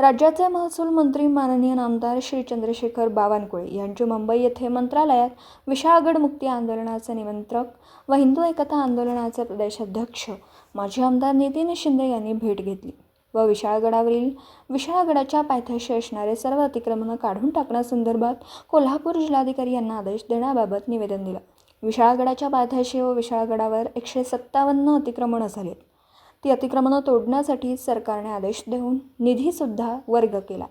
राज्याचे महसूल मंत्री माननीय नामदार श्री चंद्रशेखर बावनकुळे यांची मुंबई येथे मंत्रालयात विशाळगड मुक्ती आंदोलनाचे निमंत्रक व हिंदू एकता आंदोलनाचे प्रदेशाध्यक्ष माजी आमदार नितीन शिंदे यांनी भेट घेतली व विशाळगडावरील विशाळगडाच्या पायथ्याशी असणारे सर्व अतिक्रमणं काढून टाकण्यासंदर्भात कोल्हापूर जिल्हाधिकारी यांना आदेश देण्याबाबत निवेदन दिलं. विशाळगडाच्या पायथ्याशी व विशाळगडावर एकशे सत्तावन्न अतिक्रमणं झालीत. ती अतिक्रमणं तोडण्यासाठी सरकारने आदेश देऊन निधीसुद्धा वर्ग केला.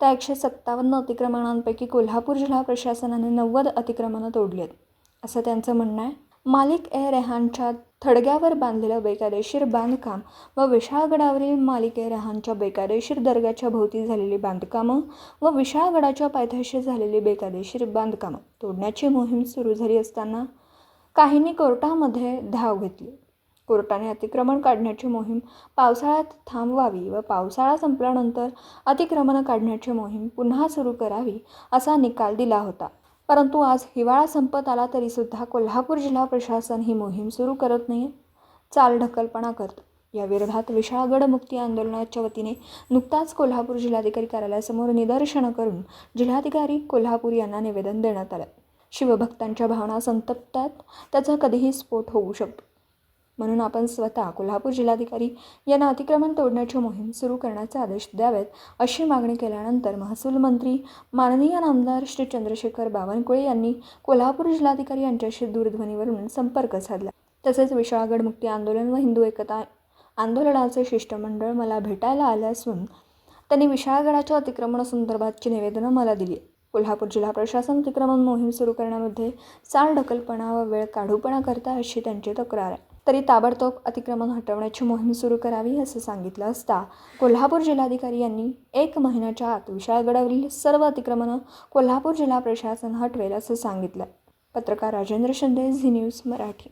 त्या एकशे सत्तावन्न अतिक्रमणांपैकी कोल्हापूर जिल्हा प्रशासनाने नव्वद अतिक्रमणं तोडली आहेत असं त्यांचं म्हणणं आहे. मालिक ए रेहानच्या थडग्यावर बांधलेलं बेकायदेशीर बांधकाम व विशाळगडावरील मालिक ए रेहानच्या बेकायदेशीर दर्ग्याच्या भोवती झालेली बांधकामं व विशाळगडाच्या पायथ्याशी झालेली बेकायदेशीर बांधकामं तोडण्याची मोहीम सुरू झाली असताना काहींनी कोर्टामध्ये धाव घेतली. कोर्टाने अतिक्रमण काढण्याची मोहीम पावसाळ्यात थांबवावी व पावसाळा संपल्यानंतर अतिक्रमणं काढण्याची मोहीम पुन्हा सुरू करावी असा निकाल दिला होता. परंतु आज हिवाळा संपत आला तरीसुद्धा कोल्हापूर जिल्हा प्रशासन ही मोहीम सुरू करत नाही चालढकलपणा करतो. या विरोधात विशाळगड मुक्ती आंदोलनाच्या वतीने नुकताच कोल्हापूर जिल्हाधिकारी कार्यालयासमोर निदर्शनं करून जिल्हाधिकारी कोल्हापूर यांना निवेदन देण्यात आलं. शिवभक्तांच्या भावना संतप्तात त्याचा कधीही स्फोट होऊ शकतो. म्हणून आपण स्वतः कोल्हापूर जिल्हाधिकारी यांना अतिक्रमण तोडण्याची मोहीम सुरू करण्याचे आदेश द्यावेत अशी मागणी केल्यानंतर महसूल मंत्री माननीय नामदार श्री चंद्रशेखर बावनकुळे यांनी कोल्हापूर जिल्हाधिकारी यांच्याशी दूरध्वनीवरून संपर्क साधला. तसेच विशाळगड मुक्ती आंदोलन व हिंदू एकता आंदोलनाचे शिष्टमंडळ मला भेटायला आले असून त्यांनी विशाळगडाच्या अतिक्रमणासंदर्भातची निवेदनं मला दिली. कोल्हापूर जिल्हा प्रशासन अतिक्रमण मोहीम सुरू करण्यामध्ये चालढकलपणा व वेळ काढूपणा करता अशी त्यांची तक्रार आहे. तरी ताबडतोब अतिक्रमण हटवण्याची मोहीम सुरू करावी असं सांगितलं असता कोल्हापूर जिल्हाधिकारी यांनी एक महिन्याच्या आत विशाळगडावरील सर्व अतिक्रमणं कोल्हापूर जिल्हा प्रशासन हटवेल असं सांगितलं. पत्रकार राजेंद्र शिंदे झी न्यूज मराठी.